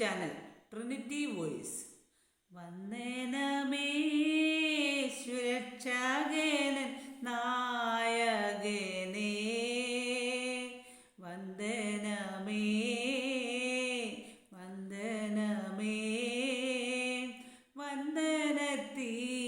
Channel Trinity Voice വന്ദനമേ നായകനേ. വന്ദനമേ വന്ദനമേ വന്ദനത്തീനെന്നും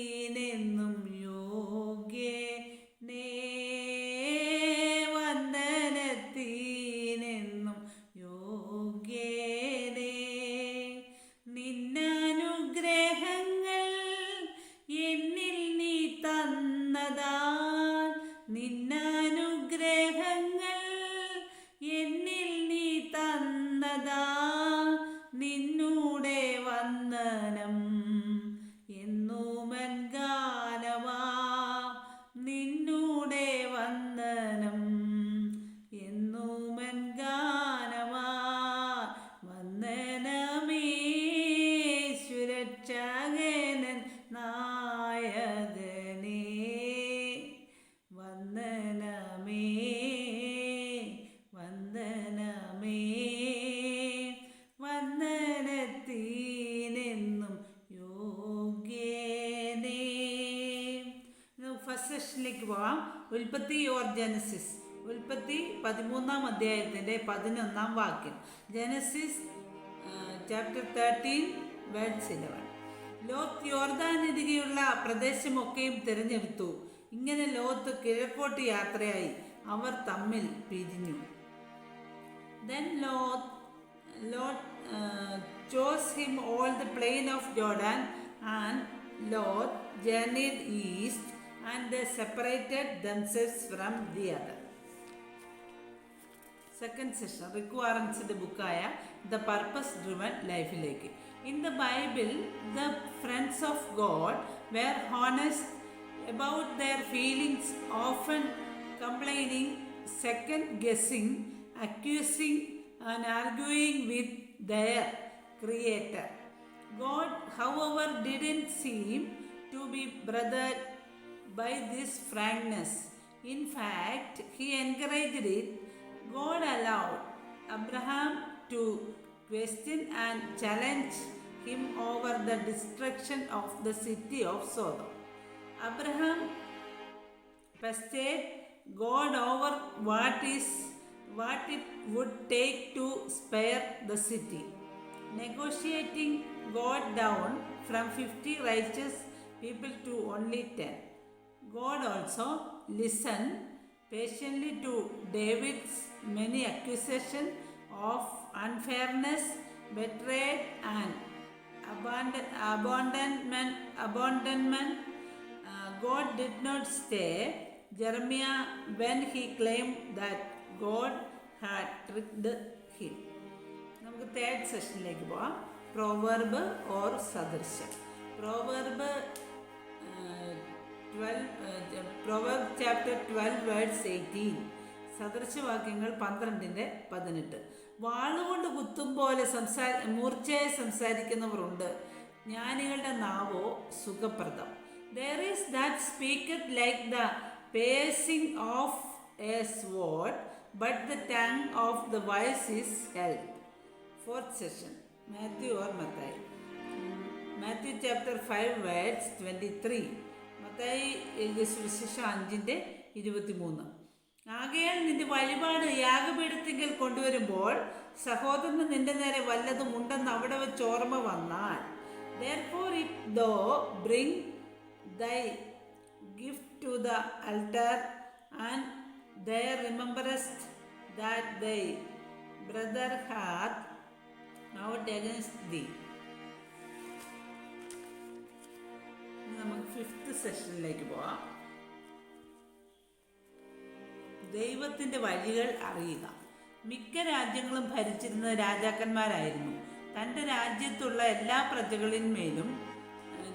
സെഷനിലേക്ക് പോവാം ഉൽപ്പത്തി യുവർ ജനസിസ് ഉൽപ്പത്തി പതിമൂന്നാം അധ്യായത്തിന്റെ പതിനൊന്നാം വാക്യം. Genesis chapter thirteen words eleven Lot യോർദാനരികെയുള്ള പ്രദേശമൊക്കെയും തിരഞ്ഞെടുത്തു. ഇങ്ങനെ ലോത്ത് കിഴക്കോട്ട് യാത്രയായി. അവർ തമ്മിൽ പിരിഞ്ഞു. Then Lot Lot chose him all the plain of Jordan and Lot journey east and they separated themselves from the other. Second session റിക്വയറൻസിൻ്റെ ബുക്കായ ദ പർപ്പസ് ഡ്രിവൺ ലൈഫിലേക്ക് in the Bible the friends of God were honest about their feelings, often complaining, second guessing, accusing, and arguing with their Creator. God, however, didn't seem to be bothered by this frankness. In fact, he encouraged it. God allowed Abraham to question and challenge him over the destruction of the city of Sodom. Abraham pestered God over what is what it would take to spare the city. Negotiating God down from 50 righteous people to only 10. God also listened patiently to David's many accusations of unfairness, betrayal, and abandon, abandonment. abandonment uh, God did not stay Jeremiah when he claimed that God had tricked him. നമുക്ക് third സെഷനിലേക്ക് പോവാം proverb or സദൃശം proverb twelve proverb chapter twelve words eighteen സദൃശവാക്യങ്ങൾ പന്ത്രണ്ടിന്റെ പതിനെട്ട്. വാളുകൊണ്ട് കുത്തും പോലെ സംസാ മൂർച്ചയായി സംസാരിക്കുന്നവരുണ്ട്. ജ്ഞാനികളുടെ നാവോ സുഖപ്രദം. There is that speaker like the piercing of a sword but the tongue of the wise is health fourth session Matthew or Mathai Matthew chapter five words twenty three Mathai എഴുതിയ സുവിശേഷം അഞ്ചിന്റെ ഇരുപത്തി മൂന്ന് ആകയാൽ നിന്റെ വഴിപാട് യാഗപീഠത്തിങ്കൽ കൊണ്ടുവരുമ്പോൾ സഹോദരന് നിന്റെ നേരെ വല്ലതും ഉണ്ടെന്ന് അവിടെ വെച്ച് ഓർമ്മ വന്നാൽ therefore if thou bring thy gift to the altar and there rememberest that thy brother hath out against thee fifth സെഷനിലേക്ക് പോവാം. ദൈവത്തിന്റെ വഴികൾ അറിയുക. മിക്ക രാജ്യങ്ങളും ഭരിച്ചിരുന്ന രാജാക്കന്മാരായിരുന്നു. തന്റെ രാജ്യത്തുള്ള എല്ലാ പ്രജകളിന്മേലും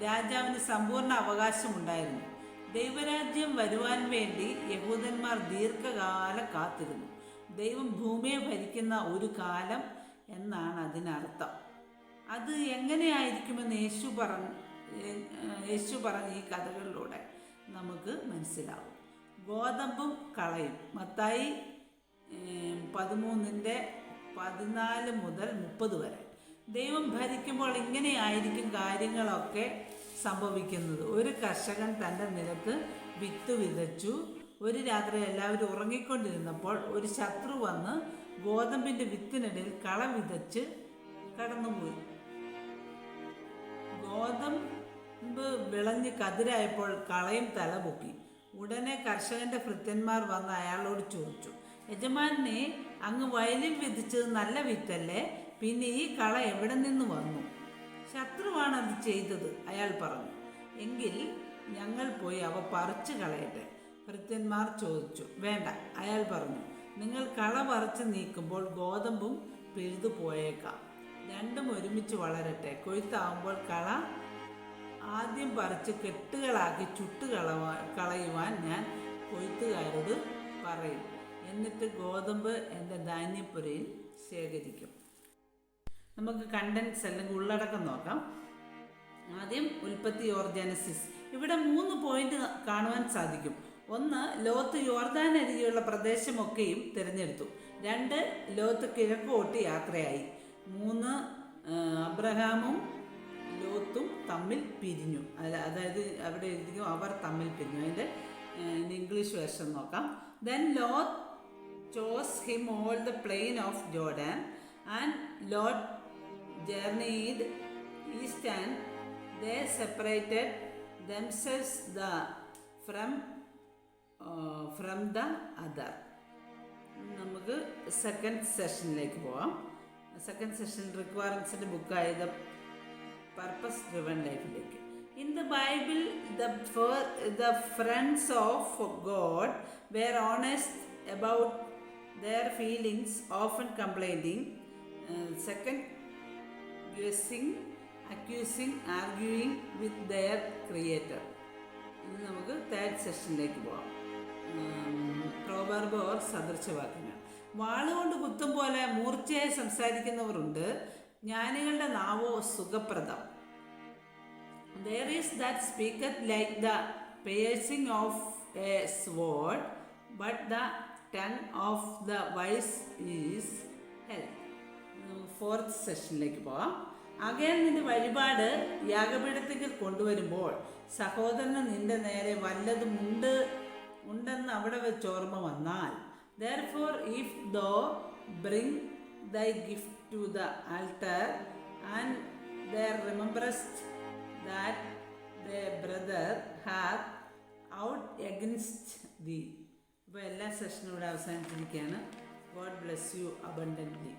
രാജാവിന് സമ്പൂർണ അവകാശമുണ്ടായിരുന്നു. ദൈവരാജ്യം വരുവാൻ വേണ്ടി യഹൂദന്മാർ ദീർഘകാലം കാത്തിരുന്നു. ദൈവം ഭൂമിയെ ഭരിക്കുന്ന ഒരു കാലം എന്നാണ് അതിനർത്ഥം. അത് എങ്ങനെയായിരിക്കുമെന്ന് യേശു പറഞ്ഞ യേശു പറഞ്ഞ ഈ കഥകളിലൂടെ നമുക്ക് മനസ്സിലാവും. ഗോതമ്പും കളയും. മത്തായി പതിമൂന്നിന്റെ പതിനാല് മുതൽ മുപ്പത് വരെ. ദൈവം ഭരിക്കുമ്പോൾ ഇങ്ങനെയായിരിക്കും കാര്യങ്ങളൊക്കെ സംഭവിക്കുന്നത്. ഒരു കർഷകൻ തന്റെ നിലത്ത് വിത്ത് വിതച്ചു. ഒരു രാത്രി എല്ലാവരും ഉറങ്ങിക്കൊണ്ടിരുന്നപ്പോൾ ഒരു ശത്രു വന്ന് ഗോതമ്പിന്റെ വിത്തിനിടയിൽ കള വിതച്ച് കടന്നുപോയി. ഗോതമ്പ് വിളഞ്ഞ് കതിരായപ്പോൾ കളയും തല പൊക്കി. ഉടനെ കർഷകന്റെ ഭൃത്യന്മാർ വന്ന് അയാളോട് ചോദിച്ചു യജമാനെ അങ്ങ് വയലിൽ വിധിച്ചത് നല്ല വിത്തല്ലേ പിന്നെ ഈ കള എവിടെ നിന്ന് വന്നു? ശത്രുവാണ് അത് ചെയ്തത് അയാൾ പറഞ്ഞു. എങ്കിൽ ഞങ്ങൾ പോയി അവ പറിച്ചു കളയട്ടെ ഭൃത്യന്മാർ ചോദിച്ചു. വേണ്ട അയാൾ പറഞ്ഞു. നിങ്ങൾ കള പറിച്ചു നീക്കുമ്പോൾ ഗോതമ്പും പിഴുതു പോയേക്കാം. രണ്ടും ഒരുമിച്ച് വളരട്ടെ. കൊയ്ത്താവുമ്പോൾ കള ആദ്യം പറിച്ച് കെട്ടുകളാക്കി ചുട്ട് കളവാ കളയുവാൻ ഞാൻ കൊയ്ത്തുകാരോട് പറയും. എന്നിട്ട് ഗോതമ്പ് എന്റെ ധാന്യപ്പുരയിൽ ശേഖരിക്കും. നമുക്ക് കണ്ടൻസ് അല്ലെങ്കിൽ ഉള്ളടക്കം നോക്കാം. ആദ്യം ഉൽപ്പത്തി ഓർജാനസിസ് ഇവിടെ മൂന്ന് പോയിന്റ് കാണുവാൻ സാധിക്കും. ഒന്ന് ലോത്ത് യോർദാൻ അരികെയുള്ള പ്രദേശമൊക്കെയും തിരഞ്ഞെടുത്തു. രണ്ട് ലോത്ത് കിഴക്കോട്ട് യാത്രയായി. മൂന്ന് അബ്രഹാമും ലോത്തും തമ്മിൽ പിരിഞ്ഞു. അല്ല അതായത് അവിടെ എഴുതിക്കും അവർ തമ്മിൽ പിരിഞ്ഞു. അതിന്റെ ഇംഗ്ലീഷ് വേർഷൻ നോക്കാം. Then Lot chose him all the plain of Jordan, and Lot journeyed east and they separated themselves the from from the other നമുക്ക് സെക്കൻഡ് സെഷനിലേക്ക് പോവാം. സെക്കൻഡ് സെഷൻ റിക്വയർമെൻസിന്റെ ബുക്കായത് പർപ്പസ് ഡ്രിവൺ ലൈഫിലേക്ക് in the Bible the the friends of God were honest about their feelings, often complaining, second second guessing, arguing with with creator ഇന്ന് ഇനി നമുക്ക് third സെഷനിലേക്ക് പോവാം. പ്രോബർബ് ഓർ സദൃശവാക്യങ്ങൾ. വാളുകൊണ്ട് കുത്തും പോലെ മൂർച്ചയായി സംസാരിക്കുന്നവരുണ്ട്. ജ്ഞാനികളുടെ നാവോ സുഖപ്രദം. There is that speaketh like the piercing of a sword, but the tongue of the wise is health. Fourth സെഷനിലേക്ക് പോവാം അകയിൽ നിന്റെ വഴിപാട് യാഗപീഠത്തേക്ക് കൊണ്ടുവരുമ്പോൾ സഹോദരന് നിന്റെ നേരെ വല്ലതും ഉണ്ട് ഉണ്ടെന്ന് അവിടെ വെച്ച് ഓർമ്മ വന്നാൽ therefore if thou bring thy gift to the altar and there rememberest that their brother hath out against thee ഇപ്പോൾ എല്ലാ സെഷനും ഇവിടെ അവസാനിച്ചിരിക്കുകയാണ്. God bless you abundantly